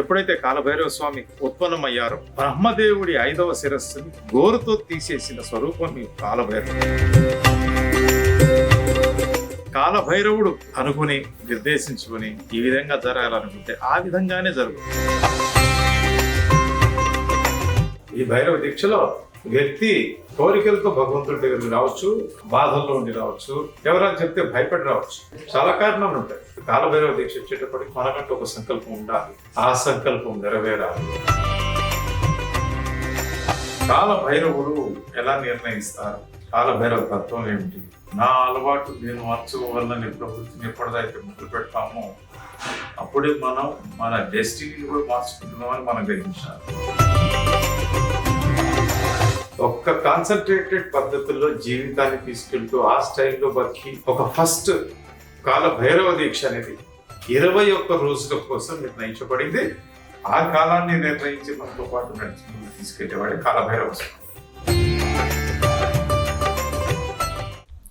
ఎప్పుడైతే కాలభైరవ స్వామి ఉత్పన్నమయ్యారో బ్రహ్మదేవుడి ఐదవ శిరస్సుని గోరుతో తీసేసిన స్వరూపం ఈ కాలభైరవుడు. కాలభైరవుడు అనుకుని నిర్దేశించుకుని ఈ విధంగా జరగాలనుకుంటే ఆ విధంగానే జరుగుతుంది. ఈ భైరవ దీక్షలో వ్యక్తి కోరికలతో భగవంతుడి దగ్గరికి రావచ్చు బాధల్లో ఉండి రావచ్చు ఎవరైనా చెప్తే భయపడి రావచ్చు. చాలా కారణాలు ఉంటాయి. కాలభైరవ దీక్ష వచ్చేటప్పటికి మనకంటూ ఒక సంకల్పం ఉండాలి. ఆ సంకల్పం నెరవేరాలి. కాలభైరవుడు ఎలా నిర్ణయిస్తారు? కాల భైరవ తత్వం ఏమిటి? నా అలవాటు నేను మార్చుకోవాలని ప్రకృతిని ఎప్పటిదైతే మొదలు పెడతామో అప్పుడే మనం మన డెస్టినీని కూడా మార్చుకుంటున్నామని మనం గ్రహించాలి. ఒక్క కాన్సన్ట్రేటెడ్ పద్ధతుల్లో జీవితాన్ని తీసుకెళ్తూ ఆ స్టైల్లో బతికి ఒక ఫస్ట్ కాల భైరవ దీక్ష అనేది ఇరవై ఒక్క రోజుల కోసం నిర్ణయించబడింది. ఆ కాలాన్ని నిర్ణయించి మనతో పాటు నడిచి తీసుకెళ్ళేవాడే కాలభైరవ స్వామి.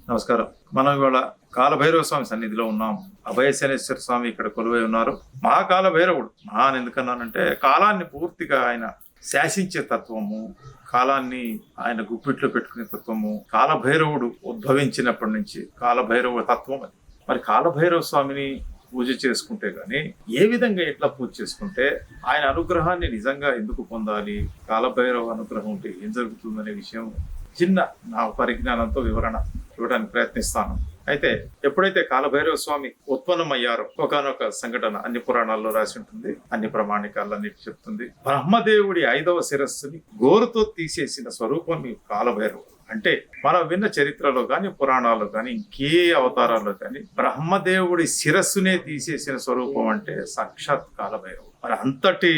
నమస్కారం. మనం ఇవాళ కాలభైరవ స్వామి సన్నిధిలో ఉన్నాం. అభయశనేశ్వర స్వామి ఇక్కడ కొలువై ఉన్నారు. మహాకాల భైరవుడు. మహా ఎందుకన్నానంటే కాలాన్ని పూర్తిగా ఆయన శాసించే తత్వము కాలాన్ని ఆయన గుప్పిట్లో పెట్టుకునే తత్వము కాలభైరవుడు ఉద్భవించినప్పటి నుంచి కాలభైరవ తత్వం అది. మరి కాలభైరవ స్వామిని పూజ చేసుకుంటే కానీ ఏ విధంగా ఎట్లా పూజ చేసుకుంటే ఆయన అనుగ్రహాన్ని నిజంగా ఎందుకు పొందాలి కాలభైరవ అనుగ్రహం ఉంటే ఏం జరుగుతుందనే విషయం చిన్న నా పరిజ్ఞానంతో వివరణ. ఇవ్వడానికి ప్రయత్నిస్తాను. అయితే ఎప్పుడైతే కాలభైరవ స్వామి ఉత్పన్నమయ్యారో ఒకనొక సంఘటన అన్ని పురాణాల్లో రాసి ఉంటుంది అన్ని ప్రమాణికాలన్నిటి చెప్తుంది. బ్రహ్మదేవుడి ఐదవ శిరస్సుని గోరుతో తీసేసిన స్వరూపం ఈ కాలభైరవుడు అంటే మనం విన్న చరిత్రలో కానీ పురాణాల్లో కానీ ఇంకే అవతారాల్లో కానీ బ్రహ్మదేవుడి శిరస్సునే తీసేసిన స్వరూపం అంటే సాక్షాత్ కాలభైరవుడు మరి అంతటి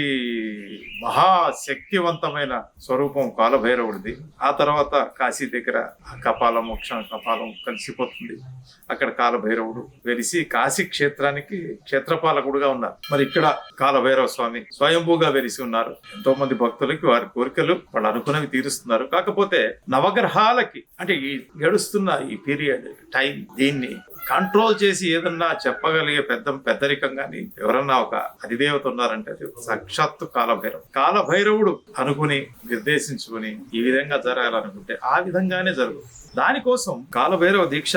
మహాశక్తివంతమైన స్వరూపం కాలభైరవుడిది. ఆ తర్వాత కాశీ దగ్గర ఆ కపాల మోక్షం కపాలం కలిసిపోతుంది. అక్కడ కాలభైరవుడు వెలిసి కాశీ క్షేత్రానికి క్షేత్రపాలకుడుగా ఉన్నారు. మరి ఇక్కడ కాలభైరవ స్వామి స్వయంభూగా వెలిసి ఉన్నారు. ఎంతో మంది భక్తులకి వారి కోరికలు వాళ్ళు అనుకున్నవి తీరుస్తున్నారు. కాకపోతే నవగ్రహాలకి అంటే ఈ గడుస్తున్న ఈ పీరియడ్ టైం దీన్ని కంట్రోల్ చేసి ఏదన్నా చెప్పగలిగే పెద్ద పెద్దరికం కానీ ఎవరన్నా ఒక అధిదేవత ఉన్నారంటే అది సాక్షాత్తు కాలభైరవ కాలభైరవుడు అనుకుని నిర్దేశించుకుని ఈ విధంగా జరగాలనుకుంటే ఆ విధంగానే జరుగు. దానికోసం కాలభైరవ దీక్ష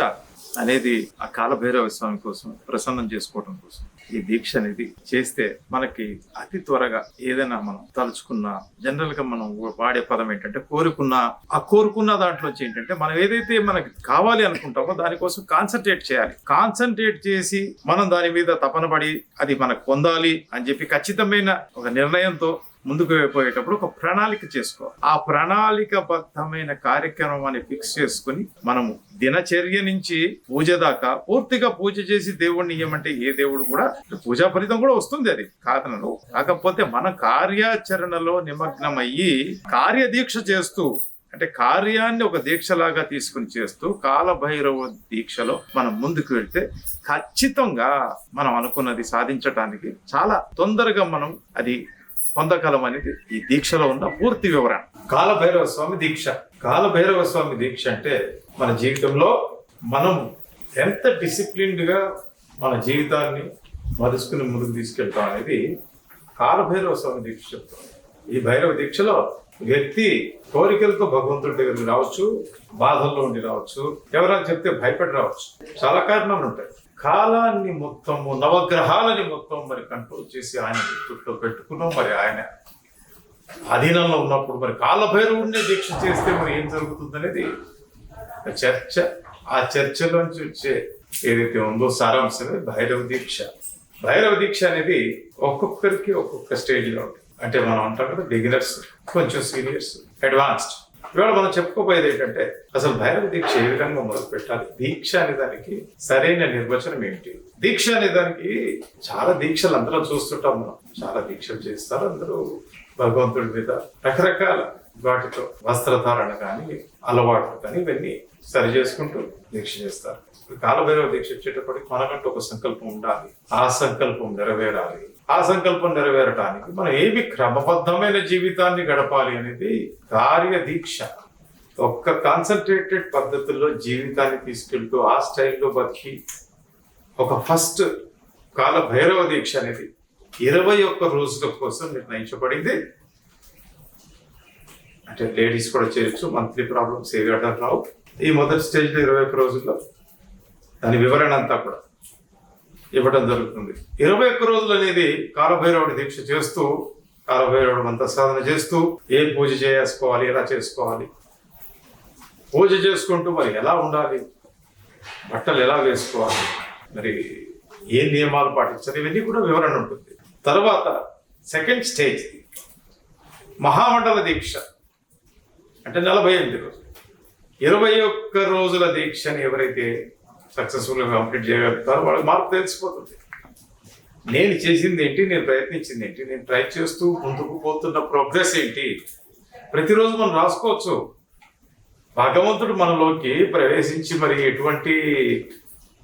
అనేది ఆ కాలభైరవ స్వామి కోసం ప్రసన్నం చేసుకోవడం కోసం ఈ దీక్ష అనేది చేస్తే మనకి అతి త్వరగా ఏదైనా మనం తలుచుకున్న జనరల్గా మనం వాడే పదం ఏంటంటే కోరుకున్న. ఆ కోరుకున్న దాంట్లోంచి ఏంటంటే మనం ఏదైతే మనకి కావాలి అనుకుంటామో దానికోసం కాన్సన్ట్రేట్ చేయాలి. కాన్సన్ట్రేట్ చేసి మనం దాని మీద తపన పడి అది మనకు పొందాలి అని చెప్పి ఖచ్చితమైన ఒక నిర్ణయంతో ముందుకు పోయేటప్పుడు ఒక ప్రణాళిక చేసుకోవాలి. ఆ ప్రణాళికబద్ధమైన కార్యక్రమాన్ని ఫిక్స్ చేసుకుని మనము దినచర్య నుంచి పూజ దాకా పూర్తిగా పూజ చేసి దేవుణ్ణి ఇయ్యమంటే ఏ దేవుడు కూడా పూజా ఫలితం కూడా వస్తుంది అది. కాదనను. కాకపోతే మన కార్యాచరణలో నిమగ్నమయ్యి కార్యదీక్ష చేస్తూ అంటే కార్యాన్ని ఒక దీక్షలాగా తీసుకుని చేస్తూ కాలభైరవ దీక్షలో మనం ముందుకు వెళ్తే ఖచ్చితంగా మనం అనుకున్నది సాధించడానికి చాలా తొందరగా మనం అది పొందగలం అనేది ఈ దీక్షలో ఉన్న పూర్తి వివరణ. కాలభైరవ స్వామి దీక్ష. కాలభైరవ స్వామి దీక్ష అంటే మన జీవితంలో మనం ఎంత డిసిప్లిన్డ్గా మన జీవితాన్ని మరుచుకుని ముందుకు తీసుకెళ్తాం అనేది కాలభైరవ స్వామి దీక్ష చెప్తాం ఈ భైరవ దీక్షలో వ్యక్తి కోరికలతో భగవంతుడి దగ్గరికి రావచ్చు బాధల్లో ఉండి రావచ్చు. ఎవరైనా చెప్తే భయపడి రావచ్చు. చాలా కారణాలు ఉంటాయి. కాలాన్ని మొత్తము నవగ్రహాలని మొత్తం మరి కంట్రోల్ చేసి ఆయన గుర్తుల్లో పెట్టుకున్నాం. మరి ఆయన అధీనంలో ఉన్నప్పుడు మరి కాలభైరవుడినే దీక్ష చేస్తే మరి ఏం జరుగుతుంది అనేది చర్చ ఆ చర్చలోంచి వచ్చే ఏదైతే ఉందో సారాంశమే భైరవ దీక్ష. భైరవ దీక్ష అనేది ఒక్కొక్కరికి ఒక్కొక్క స్టేజ్లో ఉంటుంది. అంటే మనం అంటాం కదా బిగినర్స్ కొంచెం సీనియర్స్ అడ్వాన్స్డ్ ఇవాళ మనం చెప్పుకోపోయేది ఏంటంటే అసలు భైరవ దీక్ష ఏ విధంగా మొదలు పెట్టాలి? దీక్ష అనే దానికి సరైన నిర్వచనం ఏంటి? దీక్ష అనే దానికి చాలా దీక్షలు అందరూ చూస్తుంటాం మనం. చాలా దీక్షలు చేస్తారు అందరూ భగవంతుడి మీద. రకరకాల వాటితో వస్త్రధారణ కానీ అలవాట్లు కానీ ఇవన్నీ సరి చేసుకుంటూ దీక్ష చేస్తారు. కాలభైరవ దీక్ష వచ్చేటప్పటికి మనకంటూ ఒక సంకల్పం ఉండాలి. ఆ సంకల్పం నెరవేరాలి. ఆ సంకల్పం నెరవేరటానికి మనం ఏమి క్రమబద్ధమైన జీవితాన్ని గడపాలి అనేది కార్య దీక్ష ఒక్క కాన్సన్ట్రేటెడ్ పద్ధతుల్లో జీవితాన్ని తీసుకెళ్తూ ఆ స్టైల్లో బతికి ఒక ఫస్ట్ కాల భైరవ దీక్ష అనేది ఇరవై ఒక్క రోజుల కోసం నిర్ణయించబడింది. అంటే లేడీస్ కూడా చేయొచ్చు మంత్లీ ప్రాబ్లమ్స్ ఏవి రావు ఈ మొదటి స్టేజ్లో ఇరవై ఒక్క రోజుల్లో దాని వివరణ అంతా కూడా ఇవ్వడం జరుగుతుంది. ఇరవై ఒక్క రోజులు అనేది కాలభైరవుడి దీక్ష చేస్తూ కాలభైరవుడు మంత్ర సాధన చేస్తూ ఏ పూజ చేసుకోవాలి ఎలా చేసుకోవాలి? పూజ చేసుకుంటూ మరి ఎలా ఉండాలి? బట్టలు ఎలా వేసుకోవాలి? మరి ఏ నియమాలు పాటించాలి? ఇవన్నీ కూడా వివరణ ఉంటుంది. తర్వాత సెకండ్ స్టేజ్ మహామండల దీక్ష. అంటే నలభై ఎనిమిది రోజులు. ఇరవై ఒక్క రోజుల దీక్షని ఎవరైతే సక్సెస్ఫుల్గా కంప్లీట్ చేయగలుగుతారు. వాళ్ళకి మార్పు తెలిసిపోతుంది. నేను చేసింది ఏంటి? నేను ప్రయత్నించింది ఏంటి? నేను ట్రై చేస్తూ ముందుకు పోతున్న ప్రోగ్రెస్ ఏంటి? ప్రతిరోజు మనం రాసుకోవచ్చు. భగవంతుడు మనలోకి ప్రవేశించి మరి ఎటువంటి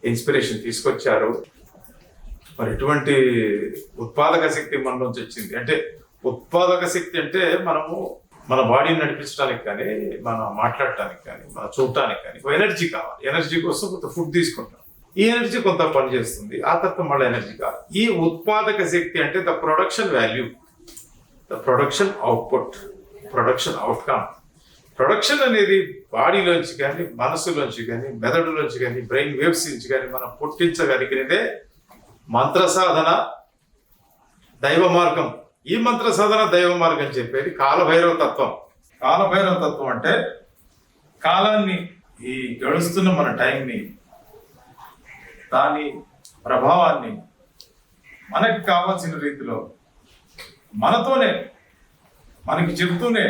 ఇన్స్పిరేషన్ తీసుకొచ్చారు? మరి ఎటువంటి ఉత్పాదక శక్తి మనలోంచి వచ్చింది? అంటే ఉత్పాదక శక్తి అంటే మనము మన బాడీని నడిపించడానికి కానీ మనం మాట్లాడటానికి కానీ మనం చూడటానికి కానీ ఎనర్జీ కావాలి. ఎనర్జీ కోసం కొంత ఫుడ్ తీసుకుంటాం. ఈ ఎనర్జీ కొంత పని చేస్తుంది. ఆ తర్వాత మళ్ళీ ఎనర్జీ కావాలి. ఈ ఉత్పాదక శక్తి అంటే the production value the production output production outcome production అనేది బాడీలోంచి కానీ మనసులోంచి కానీ మెదడులోంచి కానీ బ్రెయిన్ వేవ్స్ నుంచి కానీ మనం పుట్టించగలిగినదే మంత్ర సాధన దైవ మార్గం. ఈ మంత్ర సాధన దైవ మార్గం చెప్పేది కాలభైరవ తత్వం. కాలభైరవ తత్వం అంటే కాలాన్ని ఈ గడుస్తున్న మన టైంని దాని ప్రభావాన్ని మనకి కావాల్సిన రీతిలో మనతోనే మనకి చెప్తూనే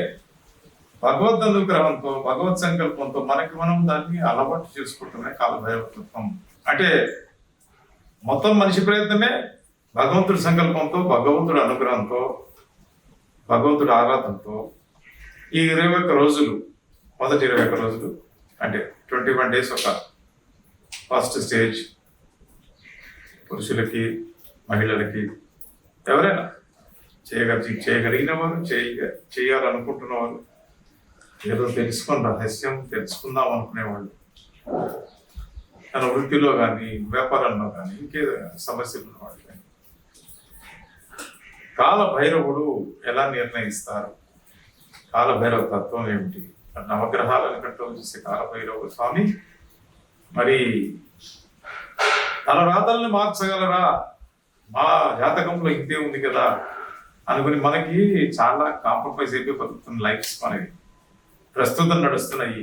భగవద్ అనుగ్రహంతో భగవత్ సంకల్పంతో మనకి మనం దాన్ని అలవాటు చేసుకుంటున్నాయి కాలభైరవత్వం అంటే మొత్తం మనిషి ప్రయత్నమే భగవంతుడి సంకల్పంతో భగవంతుడి అనుగ్రహంతో భగవంతుడి ఆరాధనతో ఈ ఇరవై ఒక్క రోజులు మొదటి ఇరవై ఒక్క రోజులు అంటే ట్వంటీ వన్ డేస్ ఒక ఫస్ట్ స్టేజ్ పురుషులకి మహిళలకి ఎవరైనా చేయగలి చేయగలిగిన వారు చేయ చేయాలనుకుంటున్న వారు ఏదో తెలుసుకుని రహస్యం తెలుసుకుందాం అనుకునేవాళ్ళు తన వృత్తిలో కానీ వ్యాపారంలో కానీ ఇంకేదో సమస్యలు ఉన్నవాళ్ళు. కాల భైరవుడు ఎలా నిర్ణయిస్తారు? కాల భైరవ తత్వం ఏమిటి? నవగ్రహాలను కంట్రోల్ చేసే కాల భైరవ స్వామి? మరి తన రాతల్ని మార్చగలరా? మా జాతకంలో ఇంతే ఉంది కదా అనుకుని మనకి చాలా కాంప్రమైజ్ అయిపోయి బతుకుతున్న లైఫ్స్ మనకి ప్రస్తుతం నడుస్తున్న ఈ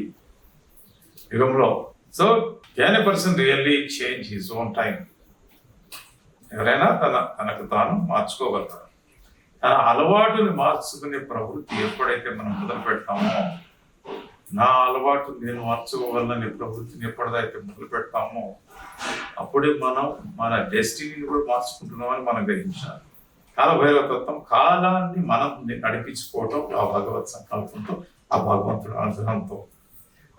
యుగంలో. So can a person really change his own time ఎవరైనా తన తనకు తాను మార్చుకోగలుగుతారు తన అలవాటుని మార్చుకునే ప్రవృత్తి ఎప్పుడైతే మనం మొదలు పెడతామో నా అలవాటు నేను మార్చుకోవాలనే ప్రవృత్తిని ఎప్పుడైతే మొదలు పెడతామో అప్పుడే మనం మన డెస్టినీని కూడా మార్చుకుంటున్నామని మనం గ్రహించాలి. కాలభైరవ తత్వం కాలాన్ని మనం నడిపించుకోవటం ఆ భగవత్ సంకల్పంతో ఆ భగవంతుడు అనుగ్రహంతో.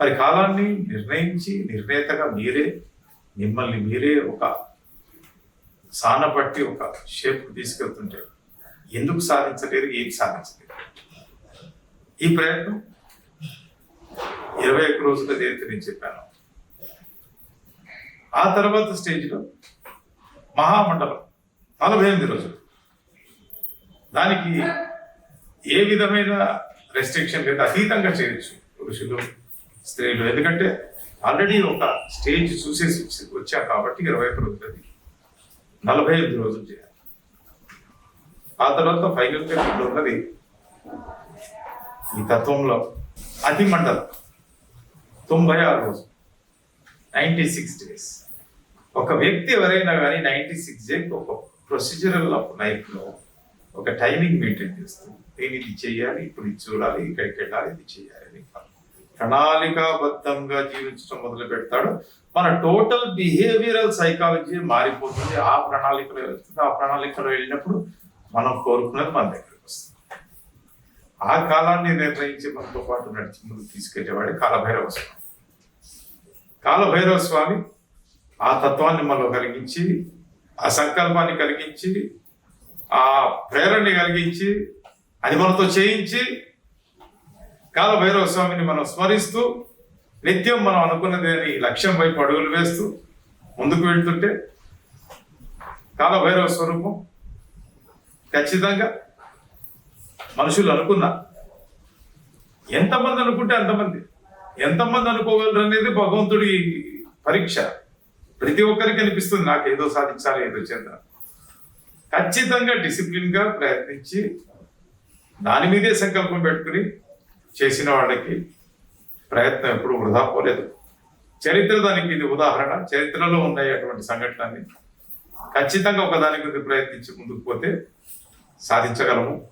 మరి కాలాన్ని నిర్ణయించి నిర్ణేతగా మీరే మిమ్మల్ని మీరే ఒక సానబట్టి ఒక షేప్ తీసుకెళ్తుంటే ఎందుకు సాధించలేరు ఏం సాధించలేరు ఈ ప్రయత్నం ఇరవై ఒక్క రోజుల దేనికి నేను చెప్పాను. ఆ తర్వాత స్టేజ్లో మహామండలం నలభై ఎనిమిది రోజులు. దానికి ఏ విధమైన రెస్ట్రిక్షన్ లేదు అతీతంగా చేయొచ్చు పురుషులు స్త్రీలు. ఎందుకంటే ఆల్రెడీ ఒక స్టేజ్ చూసేసి వచ్చి- వచ్చా కాబట్టి ఇరవై ఒక్క రోజులు నలభై ఐదు రోజులు చేయాలి. ఆ తర్వాత ఫైనల్ ఇప్పుడు ఉన్నది ఈ తత్వంలో అతి మండలం తొంభై ఆరు రోజులు. నైంటీ సిక్స్ డేస్ ఒక వ్యక్తి ఎవరైనా కానీ నైంటీ సిక్స్ డేస్ ఒక ప్రొసీజరల్ నైఫ్లో లైఫ్లో ఒక టైమింగ్ మెయింటైన్ చేస్తుంది నేను ఇది చేయాలి ఇప్పుడు ఇది చూడాలి ఇక్కడికి వెళ్ళాలి ఇది చేయాలి అని ప్రణాళికాబద్ధంగా జీవించడం మొదలు పెడతాడు. మన టోటల్ బిహేవియరల్ సైకాలజీ మారిపోతుంది. ఆ ప్రణాళికలో వెళ్తుంది. ఆ ప్రణాళికలో వెళ్ళినప్పుడు మనం కోరుకున్నది మన దగ్గరికి వస్తుంది. ఆ కాలాన్ని నిర్ణయించి మనతో పాటు నడిచి ముందుకు తీసుకెళ్ళేవాడే కాలభైరవ స్వామి. కాలభైరవ స్వామి ఆ తత్వాన్ని మనలో కలిగించి ఆ సంకల్పాన్ని కలిగించి ఆ ప్రేరణని కలిగించి అది మనతో చేయించి కాలభైరవ స్వామిని మనం స్మరిస్తూ నిత్యం మనం అనుకున్నది అని లక్ష్యం వైపు అడుగులు వేస్తూ ముందుకు వెళ్తుంటే కాలభైరవ స్వరూపం ఖచ్చితంగా మనుషులు అనుకున్నా. ఎంతమంది అనుకుంటే అంతమంది. ఎంతమంది అనుకోగలరు అనేది భగవంతుడి పరీక్ష. ప్రతి ఒక్కరికి అనిపిస్తుంది నాకు ఏదో సాధించాలి ఏదో చేద్దాం. ఖచ్చితంగా డిసిప్లిన్గా ప్రయత్నించి దాని మీదే సంకల్పం పెట్టుకుని చేసిన వాళ్ళకి ప్రయత్నం ఎప్పుడు వృధా పోలేదు. చరిత్ర దానికి ఇది ఉదాహరణ. చరిత్రలో ఉన్నాయి అటువంటి సంఘటనని ఖచ్చితంగా ఒకదాని ప్రయత్నించి ముందుకు పోతే సాధించగలము.